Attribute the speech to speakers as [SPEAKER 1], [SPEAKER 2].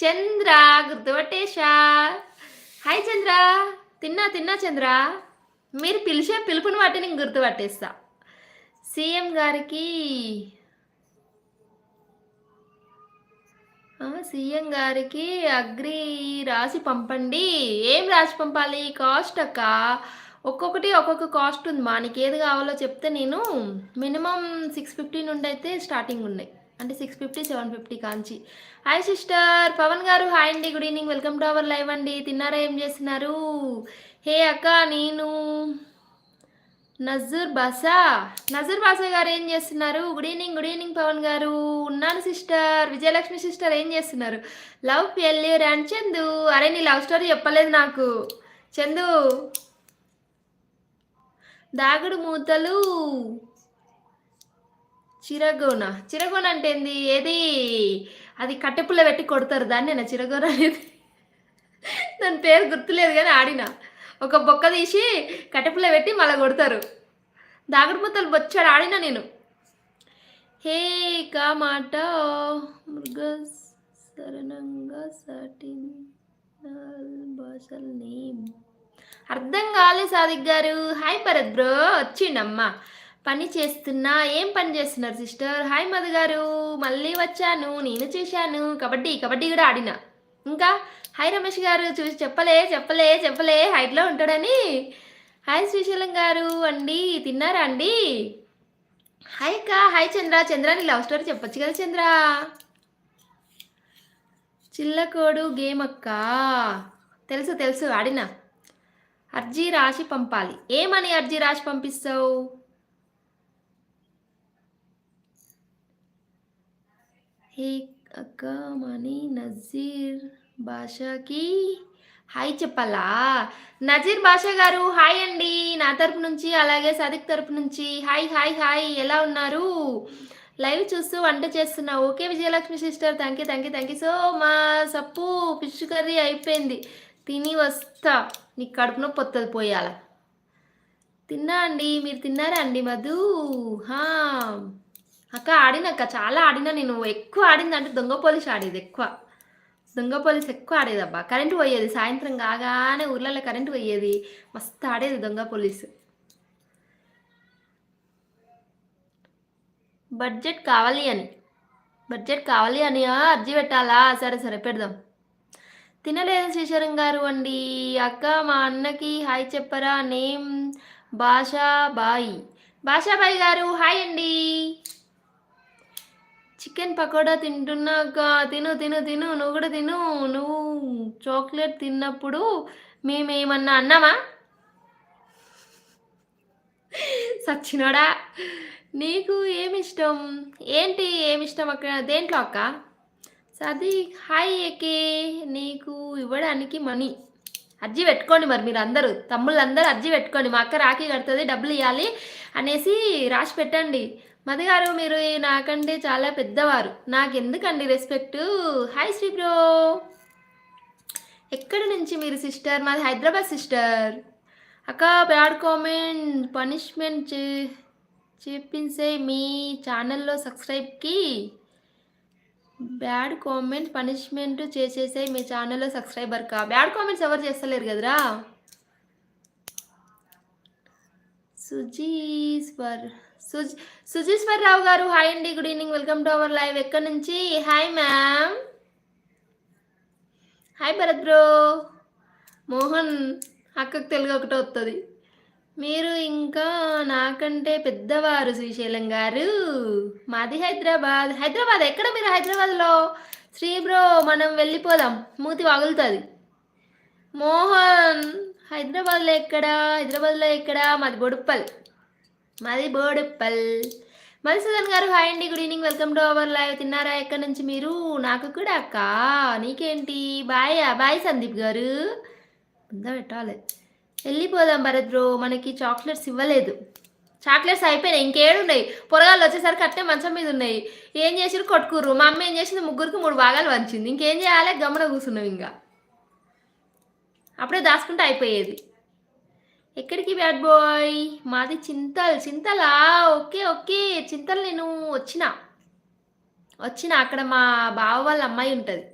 [SPEAKER 1] చంద్ర గుర్తుపట్టేశా. Hi చంద్ర. తిన్నా తిన్నా చంద్ర. మీరు పిలిచే పిలుపుని బట్టి నేను గుర్తుపట్టేస్తా. సీఎం గారికి సీఎం గారికి అగ్రి రాసి పంపండి. ఏం రాసి పంపాలి? కాస్ట్ అక్క. ఒక్కొక్కటి ఒక్కొక్క కాస్ట్ ఉంది మా. నీకు ఏది కావాలో చెప్తే నేను మినిమం సిక్స్ ఫిఫ్టీ నుండి అయితే స్టార్టింగ్ ఉన్నాయి. అంటే సిక్స్ ఫిఫ్టీ సెవెన్ ఫిఫ్టీ కాంచి. హాయ్ సిస్టర్ పవన్ గారు హాయ్ అండి good evening welcome to our live అండి. తిన్నారా ఏం చేస్తున్నారు? హే అక్క నేను నజూర్ బాసా. నజూర్ బాసా గారు ఏం చేస్తున్నారు? Good evening good evening Pavan గారు. ఉన్నాను సిస్టర్ విజయలక్ష్మి సిస్టర్ ఏం చేస్తున్నారు? Love failure and Chandu. అరే నీ లవ్ స్టోరీ చెప్పలేదు నాకు. చందు. దాగుడు మూతలు. చిరగోన. చిరగోన అంటే ఏంది? ఏది? అది కట్టెపుల్ల పెట్టి కొడతారు దాన్ని నా చిరగోన అనేది? దాని పేరు గుర్తులేదు కానీ ఆడిన. ఒక బొక్క తీసి కట్టెపుల్ల పెట్టి మళ్ళీ కొడతారు. దాగుడు మూతలు బొచ్చాడు ఆడిన నేను. హే కా మాట మృగ సరణంగా భాషల నేమ్. అర్థం కాలే సాదిక్ గారు. హాయ్ భరత్ బ్రో వచ్చిండమ్మా. పని చేస్తున్నా ఏం పని చేస్తున్నారు సిస్టర్? హాయ్ మధు గారు. మళ్ళీ వచ్చాను. నేను చూశాను. కబడ్డీ కబడ్డీ కూడా ఆడిన. ఇంకా? హాయ్ రమేష్ గారు. చూసి చెప్పలే చెప్పలే చెప్పలే. హైట్లో ఉంటాడని. హాయ్ శ్రీశైలం గారు. అండి తిన్నారా అండి? హాయ్ అక్క. హాయ్ చంద్ర. చంద్ర నీ లవ్ స్టోరీ చెప్పొచ్చు కదా చంద్ర? చిల్లకోడు గేమ్ అక్క. తెలుసు తెలుసు. ఆడిన. అర్జీ రాసి పంపాలి. ఏమని అర్జీ రాసి పంపిస్తావు? హే అక్క మనీ నజీర్ భాషకి హాయ్ చెప్పాలా? నజీర్ భాష గారు హాయ్ అండి. నా తరపు నుంచి అలాగే సదిక్ తరపు నుంచి హాయ్ హాయ్ హాయ్. ఎలా ఉన్నారు? లైవ్ చూస్తూ వంట చేస్తున్నా. Okay Vijayalakshmi sister. Thank you thank you thank you so మా సప్పు ఫిష్ కర్రీ అయిపోయింది. తిని వస్తా. నీ కడుపు నొప్పి వస్తుంది పోయాల. తిన్నా అండి. మీరు తిన్నారా అండి మధు? హా. అక్క ఆడినక్క చాలా ఆడినా నేను. ఎక్కువ ఆడింది అంటే దొంగ పోలీస్ ఆడేది ఎక్కువ. దొంగ పోలీస్ ఎక్కువ ఆడేదబ్బా కరెంటు పోయేది. సాయంత్రం కాగానే ఊర్లలో కరెంటు పోయేది. మస్తు ఆడేది దొంగ పోలీసు. బడ్జెట్ కావాలి అని. బడ్జెట్ కావాలి అని అర్జీ పెట్టాలా? సరే సరే పెడదాం. తినలేదు శ్రీశరం గారు అండి. అక్క మా అన్నకి హాయ్ చెప్పరా నేమ్? బాషాబాయి బాషాబాయి గారు హాయ్ అండి. చికెన్ పకోడా తింటున్నాక తిను తిను తిను నువ్వు కూడా తిను. నువ్వు చాక్లెట్ తిన్నప్పుడు మేమేమన్నా అన్నామా? సచ్చినోడా నీకు ఏమిష్టం? ఏంటి ఏమిష్టం అక్కడ దేంట్లో అక్క? సది హాయ్ ఏకే నీకు ఇవ్వడానికి మనీ. అర్జీ పెట్టుకోండి మరి మీరు అందరూ తమ్ముళ్ళందరూ అర్జీ పెట్టుకోండి. మా అక్క రాఖీ కడుతుంది డబ్బులు ఇవ్వాలి అనేసి రాసి పెట్టండి. మది గారు మీరు నాకంటే చాలా పెద్దవారు. నాకు ఎందుకండి రెస్పెక్ట్? Hi Shri bro. ఎక్కడి నుంచి మీరు సిస్టర్? మాది హైదరాబాద్ సిస్టర్. అక్క బ్యాడ్ కామెంట్ పనిష్మెంట్ చే చేపించే మీ ఛానల్లో సబ్స్క్రైబ్కి బ్యాడ్ కామెంట్ పనిష్మెంట్ చేసేసే మీ ఛానల్లో సబ్స్క్రైబర్ కా? బ్యాడ్ కామెంట్స్ ఎవరు చేస్తలేరు కదరా? సుజీ స్వర్ సుజ్ సుజీశ్వర్ రావు గారు హాయ్ అండి good evening welcome to our live. ఎక్కడి నుంచి? Hi ma'am. Hi Bharat bro. Mohan అక్కకు తెలుగు ఒకటి వస్తుంది మీరు ఇంకా నాకంటే పెద్దవారు శ్రీశైలం గారు. మాది హైదరాబాద్. హైదరాబాద్ ఎక్కడ మీరు హైదరాబాద్లో? శ్రీ బ్రో మనం వెళ్ళిపోదాం. మూతి వగులుతుంది. మోహన్ హైదరాబాద్లో ఎక్కడ? హైదరాబాద్లో ఎక్కడ? మాది బొడుప్పల్. మాది బోడుప్పల్. మధుసూదన్ గారు హాయ్ అండి good evening welcome to our live. తిన్నారా? ఎక్కడి నుంచి మీరు? నాకు కూడా అక్క. నీకేంటి? బాయ్ బాయ్ సందీప్ గారు. ఉందా పెట్టాలి. వెళ్ళిపోదాం భరత్ బ్రో మనకి చాక్లెట్స్ ఇవ్వలేదు. చాక్లెట్స్ అయిపోయినాయి ఇంకేడున్నాయి. పొరగాళ్ళు వచ్చేసరికి అట్టే మంచం మీద ఉన్నాయి. ఏం చేసిరు కొట్టుకుర్రు. మా అమ్మ ఏం చేసింది? ముగ్గురికి మూడు భాగాలు వంచింది. ఇంకేం చేయాలి? గమన కూర్చున్నాం ఇంకా. అప్పుడే దాచుకుంటే అయిపోయేది. ఎక్కడికి బ్యాడ్ బాయ్? మాది చింతల్ చింతలా. Okay okay. చింతల్ నేను వచ్చిన. వచ్చిన. అక్కడ మా బావ వాళ్ళ అమ్మాయి ఉంటుంది.